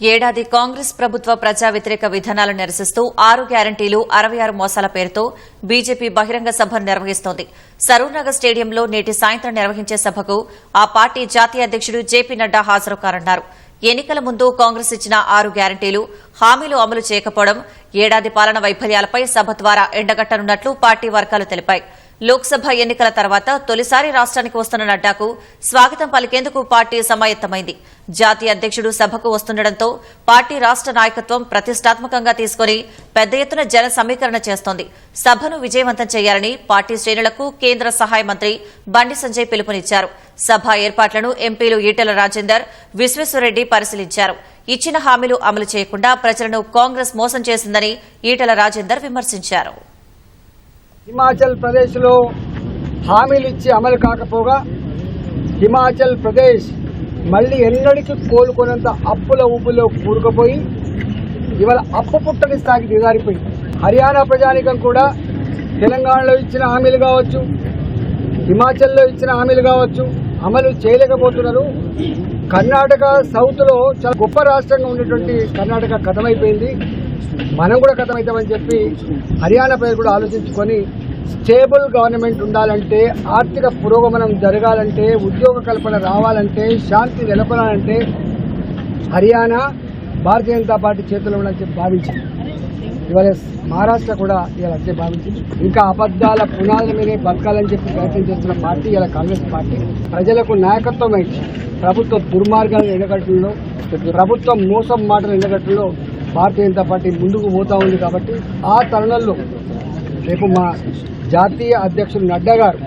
ఏడాది కాంగ్రెస్ ప్రభుత్వ ప్రజా వ్యతిరేక విధానాలు నిరసిస్తూ ఆరు గ్యారంటీలు అరవై ఆరు మోసాల పేరుతో బీజేపీ బహిరంగ సభను నిర్వహిస్తోంది. సరూర్నగర్ స్టేడియంలో నేటి సాయంత్రం నిర్వహించే సభకు ఆ పార్టీ జాతీయ అధ్యకుడు జేపీ నడ్డా హాజరు కానున్నారు ఎన్నికల ముందు కాంగ్రెస్ ఇచ్చిన ఆరు గ్యారంటీలు హామీలు అమలు చేయకపోవడం ఏడాది పాలన వైఫల్యాలపై సభ ద్వారా ఎండగట్టనున్నట్లు పార్టీ వర్గాలు తెలిపాయి. లోక్సభ ఎన్నికల తర్వాత తొలిసారి రాష్ట్రానికి వస్తున్న నడ్డాకు స్వాగతం పలికేందుకు పార్టీ సమాయత్తమైంది. జాతీయ అధ్యకుడు సభకు వస్తుండటంతో పార్టీ రాష్ట నాయకత్వం ప్రతిష్టాత్మకంగా తీసుకుని పెద్ద ఎత్తున జన సమీకరణ చేస్తోంది. సభను విజయవంతం చేయాలని పార్టీ శ్రేణులకు కేంద్ర సహాయ మంత్రి బండి సంజయ్ పిలుపునిచ్చారు. సభ ఏర్పాట్లను ఎంపీలు ఈటెల రాజేందర్ విశ్వేశ్వరరెడ్డి పరిశీలించారు. ఇచ్చిన హామీలు అమలు చేయకుండా ప్రజలను కాంగ్రెస్ మోసం చేసిందని ఈటెల రాజేందర్ విమర్శించారు. హిమాచల్ ప్రదేశ్లో హామీలు ఇచ్చి అమలు కాకపోగా హిమాచల్ ప్రదేశ్ మళ్ళీ ఎన్నడికి కోలుకున్నంత అప్పుల ఊపులో కూరుకుపోయి ఇవాళ అప్పు పుట్టని స్థాయికి దిగారిపోయింది. హర్యానా ప్రజానికం కూడా తెలంగాణలో ఇచ్చిన హామీలు కావచ్చు హిమాచల్లో ఇచ్చిన హామీలు కావచ్చు అమలు చేయలేకపోతున్నారు. కర్ణాటక సౌత్లో చాలా గొప్ప రాష్ట్రంగా ఉన్నటువంటి కర్ణాటక కథమైపోయింది. మనం కూడా కథమవుతామని చెప్పి హర్యానా ప్రజలు కూడా ఆలోచించుకొని స్టేబుల్ గవర్నమెంట్ ఉండాలంటే ఆర్థిక పురోగమనం జరగాలంటే ఉద్యోగ కల్పన రావాలంటే శాంతి నెలకొనాలంటే హర్యానా భారతీయ జనతా పార్టీ చేతుల్లో ఉండాలని చెప్పి భావించింది. ఇవాళ మహారాష్ట్ర కూడా ఇలా అదే భావించింది. ఇంకా అబద్దాల పునాదుల మీదే బతకాలని చెప్పి ప్రయత్నం చేస్తున్న పార్టీ ఇలా కాంగ్రెస్ పార్టీ. ప్రజలకు నాయకత్వం ప్రభుత్వ దుర్మార్గాలను ఎండగట్టడంలో ప్రభుత్వం మోసం మాటలు ఎండగట్టడంలో భారతీయ జనతా పార్టీ ముందుకు పోతా ఉంది కాబట్టి ఆ తరుణంలో రేపు మా జాతీయ అధ్యక్షుడు నడ్డా గారు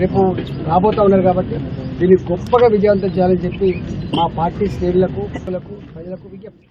రేపు రాబోతా ఉన్నారు కాబట్టి దీన్ని గొప్పగా విజయవంతం చేయాలని చెప్పి మా పార్టీ శ్రేణులకు ప్రజలకు విజ్ఞప్తి